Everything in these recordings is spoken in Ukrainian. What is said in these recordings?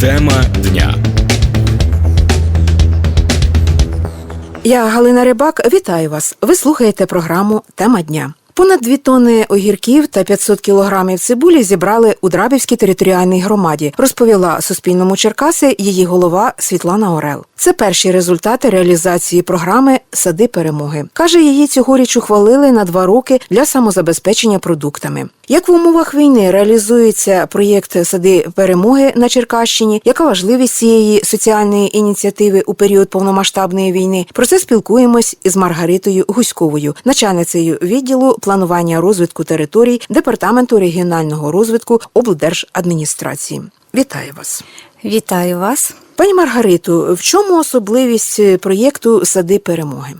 Тема дня. Я Галина Рибак. Вітаю вас. Ви слухаєте програму Тема дня. Понад дві тонни огірків та 500 кілограмів цибулі зібрали у Драбівській територіальній громаді, розповіла Суспільному Черкаси її голова Світлана Орел. Це перші результати реалізації програми Сади перемоги. Каже, її цьогоріч ухвалили на два роки для самозабезпечення продуктами. Як в умовах війни реалізується проєкт Сади перемоги на Черкащині? Яка важливість цієї соціальної ініціативи у період повномасштабної війни? Про це спілкуємось із Маргаритою Гуськовою, начальницею відділу планування розвитку територій департаменту регіонального розвитку облдержадміністрації. Вітаю вас, Вітаю вас. пані Маргариту. В чому особливість проєкту Сади перемоги?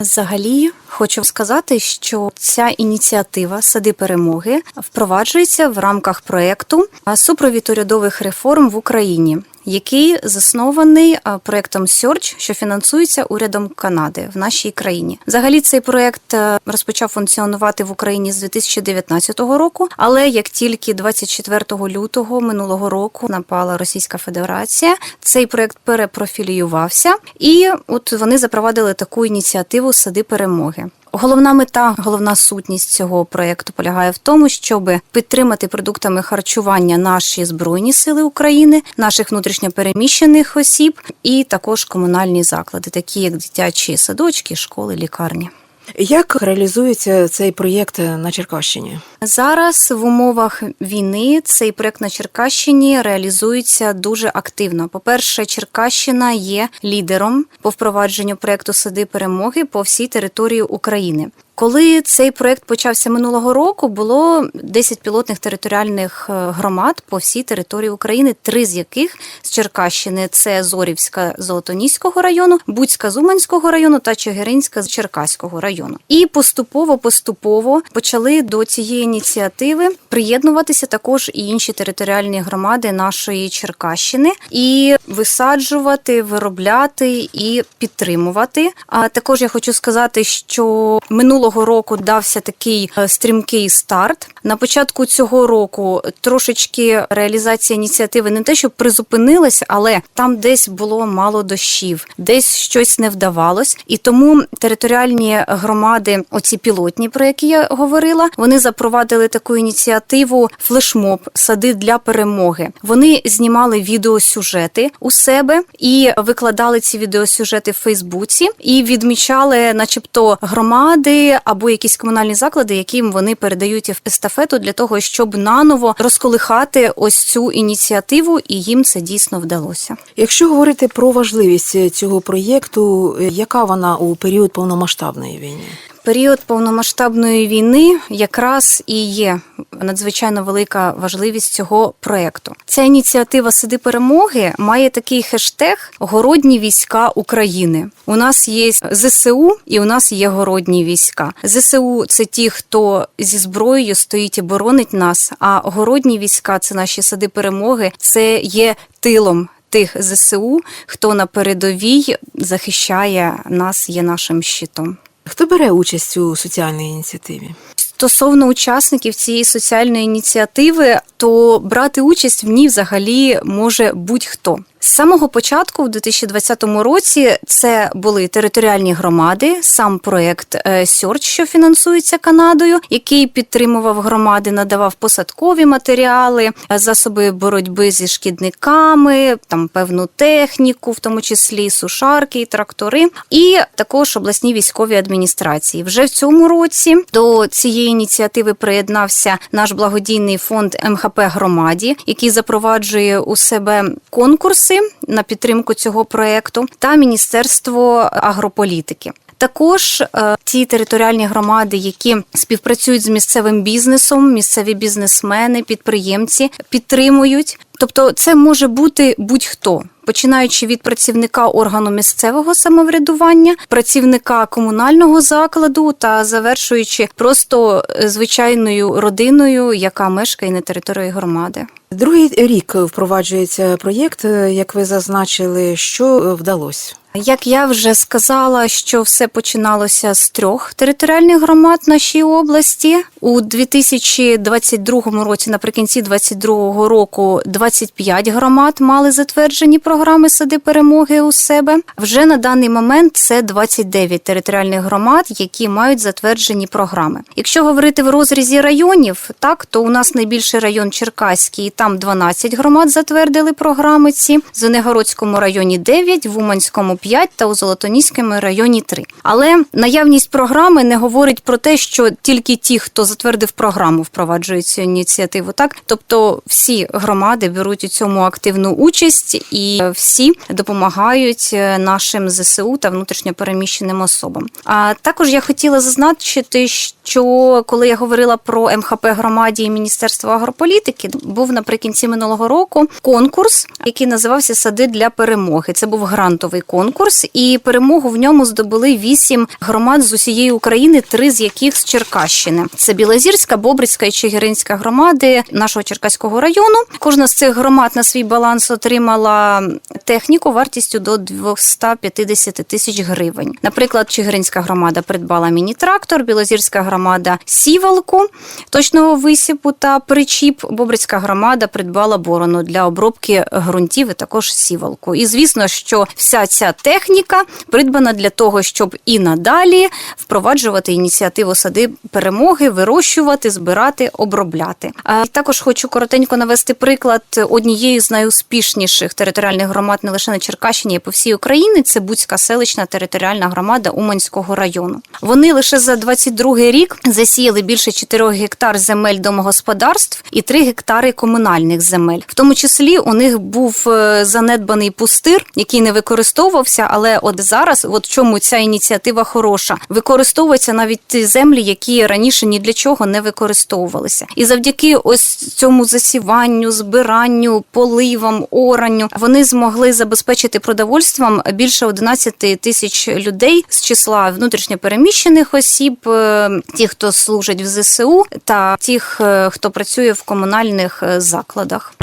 Взагалі хочу сказати, що ця ініціатива Сади перемоги впроваджується в рамках проєкту супровід урядових реформ в Україні, який заснований а, проєктом Search, що фінансується урядом Канади в нашій країні. Взагалі цей проєкт е, розпочав функціонувати в Україні з 2019 року, але як тільки 24 лютого минулого року напала Російська Федерація, цей проєкт перепрофіліювався, і от вони запровадили таку ініціативу Сади перемоги. Головна мета, головна сутність цього проєкту полягає в тому, щоб підтримати продуктами харчування наші збройні сили України, наших внутрішньопереміщених осіб і також комунальні заклади, такі як дитячі садочки, школи, лікарні. Як реалізується цей проєкт на Черкащині? Зараз в умовах війни цей проект на Черкащині реалізується дуже активно. По-перше, Черкащина є лідером по впровадженню проекту Сади перемоги по всій території України. Коли цей проект почався минулого року, було 10 пілотних територіальних е, громад по всій території України, три з яких з Черкащини це Зорівська Золотоніського району, Буцька Зуманського району та Чигиринська з Черкаського району. І поступово поступово почали до цієї ініціативи приєднуватися також і інші територіальні громади нашої Черкащини і висаджувати, виробляти і підтримувати. А також я хочу сказати, що минулого року дався такий е, стрімкий старт. На початку цього року трошечки реалізація ініціативи не те, що призупинилась, але там десь було мало дощів, десь щось не вдавалось. І тому територіальні громади, оці пілотні, про які я говорила, вони запровадили таку ініціативу флешмоб сади для перемоги. Вони знімали відеосюжети у себе і викладали ці відеосюжети в Фейсбуці і відмічали, начебто, громади або якісь комунальні заклади, яким вони передають естафету для того, щоб наново розколихати ось цю ініціативу, і їм це дійсно вдалося. Якщо говорити про важливість цього проєкту, яка вона у період повномасштабної війни? Період повномасштабної війни якраз і є надзвичайно велика важливість цього проекту. Ця ініціатива Сиди перемоги має такий хештег Городні війська України. У нас є ЗСУ і у нас є городні війська. ЗСУ це ті, хто зі зброєю стоїть і боронить нас. А городні війська це наші сади перемоги. Це є тилом. Тих ЗСУ, хто на передовій захищає нас, є нашим щитом. Хто бере участь у соціальній ініціативі? Стосовно учасників цієї соціальної ініціативи, то брати участь в ній взагалі може будь-хто. З самого початку, в 2020 році, це були територіальні громади, сам проект Search, що фінансується Канадою, який підтримував громади, надавав посадкові матеріали, засоби боротьби зі шкідниками, там певну техніку, в тому числі сушарки і трактори, і також обласні військові адміністрації. Вже в цьому році до цієї ініціативи приєднався наш благодійний фонд МХП громаді, який запроваджує у себе конкурси на підтримку цього проекту, та Міністерство агрополітики. Також е, ті територіальні громади, які співпрацюють з місцевим бізнесом, місцеві бізнесмени, підприємці підтримують. Тобто, це може бути будь-хто. Починаючи від працівника органу місцевого самоврядування, працівника комунального закладу та завершуючи просто е, звичайною родиною, яка мешкає на території громади. Другий рік впроваджується проєкт, е, як ви зазначили, що е, вдалося. Як я вже сказала, що все починалося з трьох територіальних громад нашій області у 2022 році, наприкінці 2022 року, 25 громад мали затверджені програми сади перемоги у себе. Вже на даний момент це 29 територіальних громад, які мають затверджені програми. Якщо говорити в розрізі районів, так то у нас найбільший район Черкаський, там 12 громад затвердили програми ці. В Звенигородському районі 9, в Уманському 5 та у Золотоніському районі 3. Але наявність програми не говорить про те, що тільки ті, хто затвердив програму, впроваджують цю ініціативу. Так, тобто всі громади беруть у цьому активну участь і всі допомагають е, нашим ЗСУ та внутрішньопереміщеним особам. А також я хотіла зазначити, що коли я говорила про МХП громаді і Міністерство агрополітики, був наприкінці минулого року конкурс, який називався Сади для перемоги. Це був грантовий конкурс, і перемогу в ньому здобули вісім громад з усієї України, три з яких з Черкащини. Це Білозірська, Бобрицька і Чигиринська громади нашого Черкаського району. Кожна з цих громад на свій баланс отримала техніку вартістю до 250 тисяч гривень. Наприклад, Чигиринська громада придбала міні-трактор, Білозірська громада сівалку точного висіпу та причіп. Бобрицька громада придбала борону для обробки ґрунтів і також сівалку. І звісно, що вся ця техніка придбана для того, щоб і надалі впроваджувати ініціативу сади перемоги, вирощувати, збирати, обробляти. А також хочу коротенько навести приклад однієї з найуспішніших територіальних громад не лише на Черкащині, а по всій Україні. Це Буцька селищна територіальна громада Уманського району. Вони лише за 22 рік засіяли більше 4 гектар земель домогосподарств і 3 гектари комунальних земель. В тому числі у них був е, занедбаний пустир, який не використовувався. Але от зараз, от в чому ця ініціатива хороша, використовуються навіть ті землі, які раніше ні для чого не використовувалися. І завдяки ось цьому засіванню, збиранню, поливам, оранню вони змогли забезпечити продовольством більше 11 тисяч людей з числа внутрішньопереміщених осіб, е, ті, хто служить в ЗСУ, та тих, е, хто працює в комунальних е, закладах.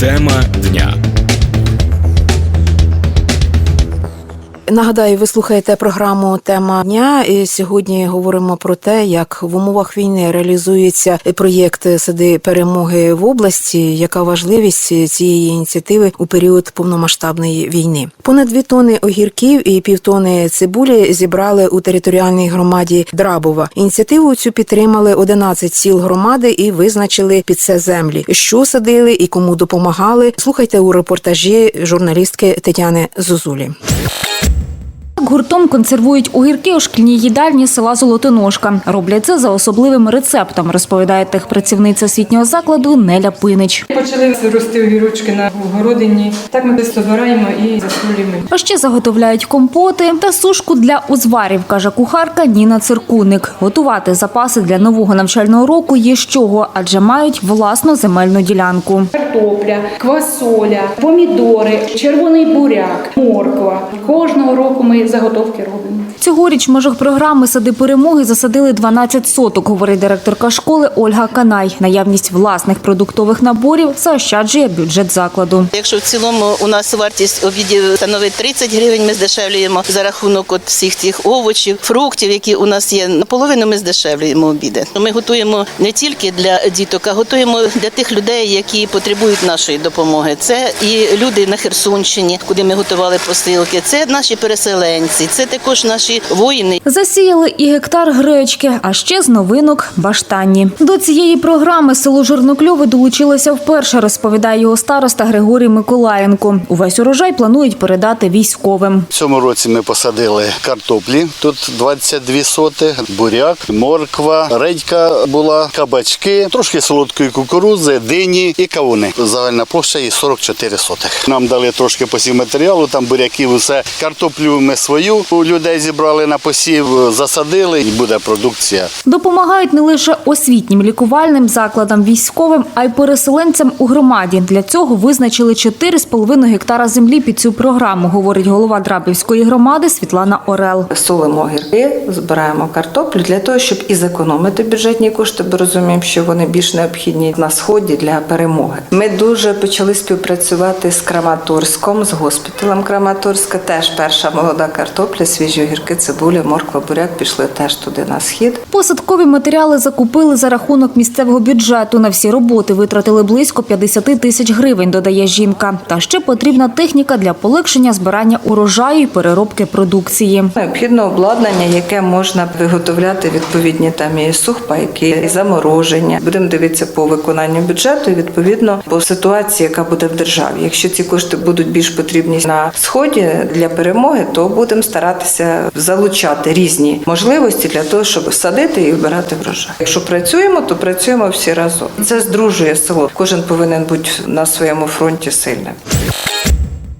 Тема дня. Нагадаю, ви слухаєте програму Тема дня. І сьогодні говоримо про те, як в умовах війни реалізується проєкт Сади перемоги в області. Яка важливість цієї ініціативи у період повномасштабної війни? Понад дві тони огірків і півтони цибулі зібрали у територіальній громаді Драбова. Ініціативу цю підтримали 11 сіл громади і визначили під це землі, що садили і кому допомагали. Слухайте у репортажі журналістки Тетяни Зозулі. Так Гуртом консервують огірки у шкільній їдальні села Золотоножка. Роблять це за особливим рецептом, розповідає техпрацівниця освітнього закладу Неля Пинич. Почали рости огірочки на городині. Так ми десь збираємо і засолюємо. А ще заготовляють компоти та сушку для узварів, каже кухарка Ніна Циркуник. Готувати запаси для нового навчального року є з чого, адже мають власну земельну ділянку. картопля, квасоля, помідори, червоний буряк, морква. Кожного року ми заготовки робимо. Цьогоріч в межах програми Сади перемоги засадили 12 соток, говорить директорка школи Ольга Канай. Наявність власних продуктових наборів заощаджує бюджет закладу. Якщо в цілому у нас вартість обідів становить 30 гривень, ми здешевлюємо за рахунок от всіх тих овочів, фруктів, які у нас є. Наполовину ми здешевлюємо обіди. Ми готуємо не тільки для діток, а готуємо для тих людей, які потребують нашої допомоги. Це і люди на Херсонщині, куди ми готували посилки. Це наші переселенці, це також наші воїни. Засіяли і гектар гречки, а ще з новинок баштанні. До цієї програми село Жирнокльове долучилося вперше, розповідає його староста Григорій Миколаєнко. Увесь урожай планують передати військовим. В цьому році ми посадили картоплі. Тут 22 соти, буряк, морква, редька була, кабачки, трошки солодкої кукурудзи, дині і кавуни. Загальна площа її 44 сотих. Нам дали трошки посів матеріалу, там буряків, усе. Картоплю ми свою у людей зібрали. на посів, засадили і буде продукція. Допомагають не лише освітнім лікувальним закладам військовим, а й переселенцям у громаді. Для цього визначили 4,5 гектара землі під цю програму, говорить голова Драбівської громади Світлана Орел. Солимо огірки, збираємо картоплю для того, щоб і зекономити бюджетні кошти, бо розуміємо, що вони більш необхідні на сході для перемоги. Ми дуже почали співпрацювати з Краматорськом, з госпіталем Краматорська. Теж перша молода картопля, свіжі огірки, цибуля, морква, буряк пішли теж туди на схід. Посадкові матеріали закупили за рахунок місцевого бюджету. На всі роботи витратили близько 50 тисяч гривень, додає жінка. Та ще потрібна техніка для полегшення збирання урожаю і переробки продукції. Необхідно обладнання, яке можна виготовляти відповідні там і сухпайки, і замороження. Будемо дивитися по виконанню бюджету і відповідно по ситуації, яка буде в державі. Якщо ці кошти будуть більш потрібні на сході для перемоги, то будемо старатися залучати різні можливості для того, щоб садити і вбирати врожай. Якщо працюємо, то працюємо всі разом. Це здружує село. Кожен повинен бути на своєму фронті сильним.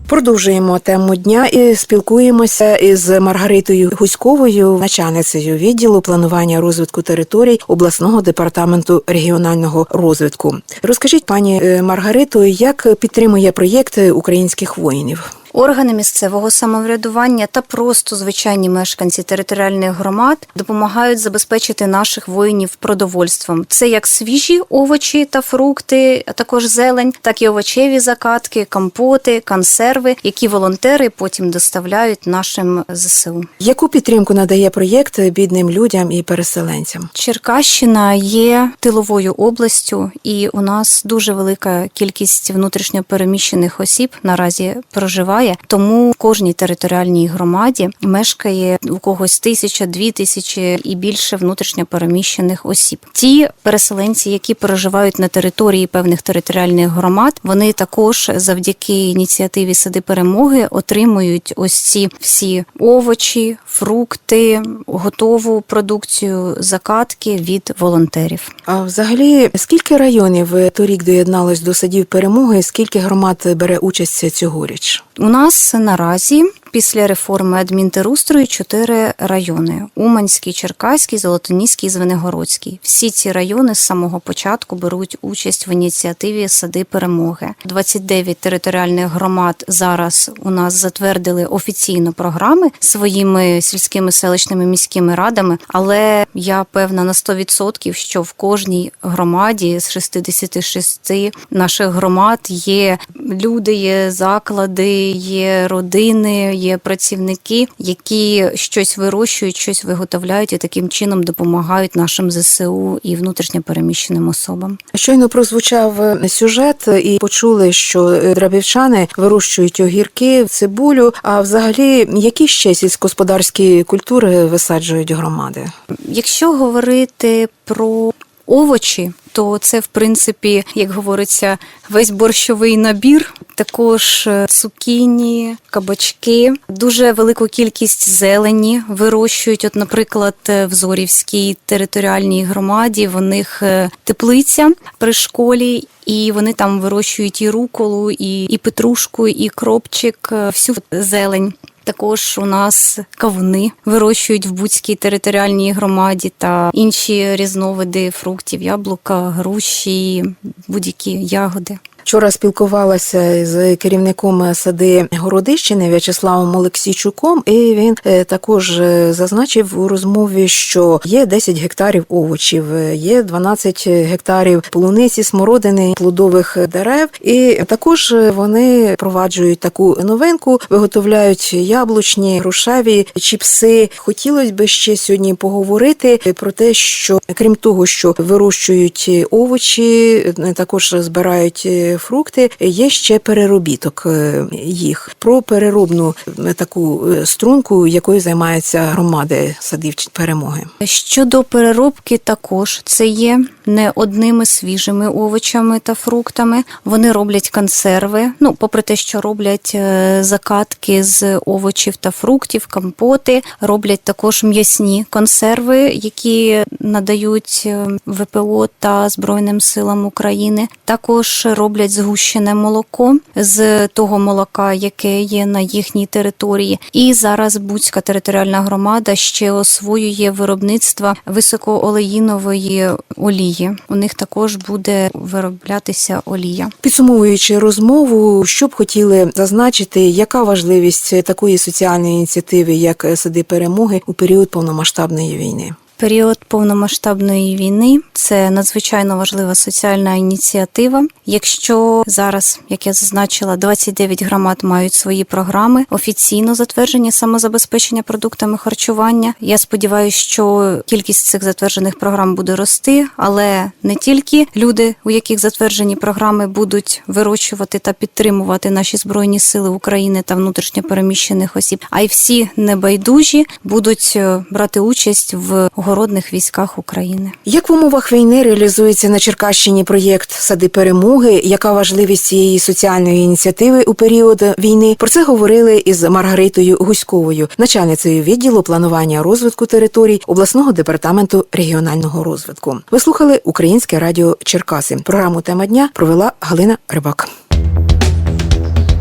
Продовжуємо тему дня і спілкуємося із Маргаритою Гуськовою, начальницею відділу планування розвитку територій обласного департаменту регіонального розвитку. Розкажіть, пані е, Маргарито, як підтримує проєкт українських воїнів? Органи місцевого самоврядування та просто звичайні мешканці територіальних громад допомагають забезпечити наших воїнів продовольством. Це як свіжі овочі та фрукти, а також зелень, так і овочеві закатки, компоти, консерви, які волонтери потім доставляють нашим ЗСУ. Яку підтримку надає проєкт бідним людям і переселенцям? Черкащина є тиловою областю, і у нас дуже велика кількість внутрішньопереміщених осіб наразі проживає. Тому в кожній територіальній громаді мешкає у когось тисяча, дві тисячі і більше внутрішньопереміщених осіб. Ті переселенці, які проживають на території певних територіальних громад, вони також завдяки ініціативі Сади перемоги отримують ось ці всі овочі, фрукти, готову продукцію, закатки від волонтерів. А взагалі, скільки районів е, торік доєдналось до садів перемоги? Скільки громад бере участь цьогоріч? У нас наразі після реформи адмінтерустрою чотири райони: Уманський, Черкаський, Золотоніський, Звенигородський. Всі ці райони з самого початку беруть участь в ініціативі Сади перемоги. 29 територіальних громад зараз у нас затвердили офіційно програми своїми сільськими селищними міськими радами. Але я певна на 100%, що в кожній громаді з 66 наших громад є люди, є заклади, є родини, є працівники, які щось вирощують, щось виготовляють і таким чином допомагають нашим ЗСУ і внутрішньо переміщеним особам. Щойно прозвучав е, сюжет, і почули, що е, драбівчани вирощують огірки, цибулю. А взагалі, які ще сільськогосподарські культури висаджують громади? Якщо говорити про овочі, то це в принципі, як говориться, весь борщовий набір. Також е, цукіні, кабачки, дуже велику кількість зелені вирощують. От, наприклад, е, в Зорівській територіальній громаді в них е, теплиця при школі. І вони там вирощують і руколу, і, і петрушку, і кропчик, всю зелень. Також у нас кавуни вирощують в Буцькій територіальній громаді та інші різновиди фруктів, яблука, груші, будь-які ягоди. Вчора спілкувалася з керівником сади Городищини В'ячеславом Олексійчуком, і він е, також е, зазначив у розмові, що є 10 гектарів овочів, е, є 12 гектарів полуниці, смородини, плодових дерев. І також вони впроваджують таку новинку, виготовляють яблучні, грушеві чіпси. Хотілося б ще сьогодні поговорити про те, що крім того, що вирощують овочі, також збирають фрукти, є ще переробіток е, їх про переробну е, таку е, струнку, якою займаються громади садів перемоги. Щодо переробки, також це є не одними свіжими овочами та фруктами. Вони роблять консерви. Ну, попри те, що роблять закатки з овочів та фруктів, компоти, роблять також м'ясні консерви, які надають ВПО та Збройним силам України. Також роблять роблять згущене молоко з того молока, яке є на їхній території. І зараз Буцька територіальна громада ще освоює виробництво високоолеїнової олії. У них також буде вироблятися олія. Підсумовуючи розмову, що б хотіли зазначити, яка важливість такої соціальної ініціативи, як сади перемоги, у період повномасштабної війни? Період повномасштабної війни це надзвичайно важлива соціальна ініціатива. Якщо зараз, як я зазначила, 29 громад мають свої програми офіційно затверджені самозабезпечення продуктами харчування. Я сподіваюся, що кількість цих затверджених програм буде рости, але не тільки люди, у яких затверджені програми, будуть вирощувати та підтримувати наші збройні сили України та внутрішньо переміщених осіб, а й всі небайдужі будуть е, брати участь в огородних військах України. Як в умовах війни реалізується на Черкащині проєкт Сади перемоги? Яка важливість цієї соціальної ініціативи у період війни? Про це говорили із Маргаритою Гуськовою, начальницею відділу планування розвитку територій обласного департаменту регіонального розвитку. Ви слухали Українське радіо Черкаси. Програму Тема дня провела Галина Рибак.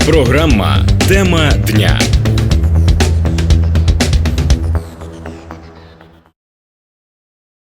Програма Тема дня